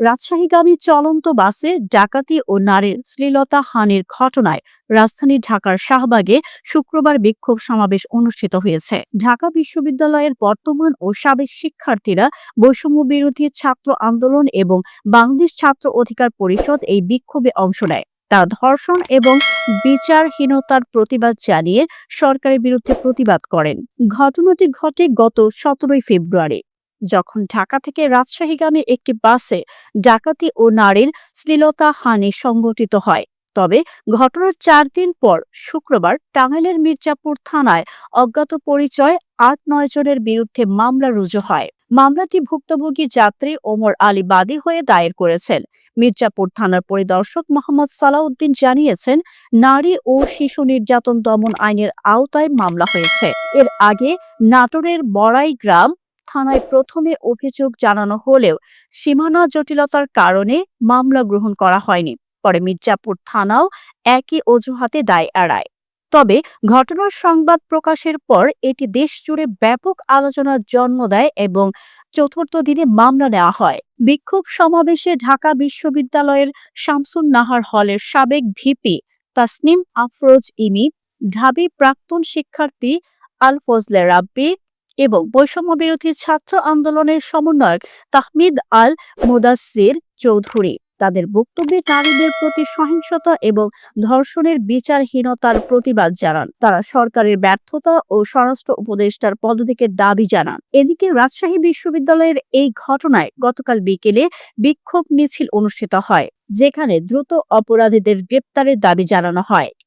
রাজশাহীগামী চলন্ত বাসে ডাকাতি ও নারীর শ্লীলতা হানির ঘটনায় রাজধানী ঢাকার শাহবাগে শুক্রবার বিক্ষোভ সমাবেশ অনুষ্ঠিত হয়েছে। ঢাকা বিশ্ববিদ্যালয়ের বর্তমান ও সাবেক শিক্ষার্থীরা বৈষম্য বিরোধী ছাত্র আন্দোলন এবং বাংলাদেশ ছাত্র অধিকার পরিষদ এই বিক্ষোভে অংশ নেয়। তারা ধর্ষণ এবং বিচারহীনতার প্রতিবাদ জানিয়ে সরকারের বিরুদ্ধে প্রতিবাদ করেন। ঘটনাটি ঘটে গত সতেরোই ফেব্রুয়ারি। যখন ঢাকা থেকে রাজশাহীগামী একটি বাসে ডাকাতি ও নারীর শ্লীলতা হানি সংঘটিত হয়। তবে ঘটনার চার দিন পর শুক্রবার টাঙ্গাইলের মির্জাপুর থানায় অজ্ঞাত পরিচয় আট নয় জনের বিরুদ্ধে মামলা রুজু হয়। মামলাটি ভুক্তভোগী যাত্রী ওমর আলী বাদী হয়ে দায়ের করেছেন। মির্জাপুর থানার পরিদর্শক মোহাম্মদ সালাউদ্দিন জানিয়েছেন, নারী ও শিশু নির্যাতন দমন আইনের আওতায় মামলা হয়েছে। এর আগে নাটোরের বড়াই গ্রাম থানায় প্রথমে অভিযোগ জানানো হলেও সীমানা জটিলতার কারণে মামলা গ্রহণ করা হয়নি। পরে মির্জাপুর থানাও একই অজুহাতে দায় এড়ায়। তবে ঘটনার সংবাদ প্রকাশের পর এটি দেশজুড়ে ব্যাপক আলোচনার জন্ম দেয় এবং চতুর্থ দিনে মামলা নেওয়া হয়। বিক্ষোভ সমাবেশে ঢাকা বিশ্ববিদ্যালয়ের শামসুন নাহার হলের সাবেক ভিপি তাসনিম আফরোজ ইমি, ঢাবি প্রাক্তন শিক্ষার্থী আল ফজলে রাব্বি এবং বৈষম্য বিরোধী ছাত্র আন্দোলনের সমন্বয়ক তাহমিদ আল মুদাসির চৌধুরী। তাদের বক্তব্যে নারীদের প্রতি সহিংসতা এবং ধর্ষণের বিচারহীনতার প্রতিবাদ জানান। তারা সরকারের ব্যর্থতা ও স্বরাষ্ট্র উপদেষ্টার পদত্যাগের দাবি জানান। এদিকে রাজশাহী বিশ্ববিদ্যালয়ের এই ঘটনায় গতকাল বিকেলে বিক্ষোভ মিছিল অনুষ্ঠিত হয়, যেখানে দ্রুত অপরাধীদের গ্রেপ্তারের দাবি জানানো হয়।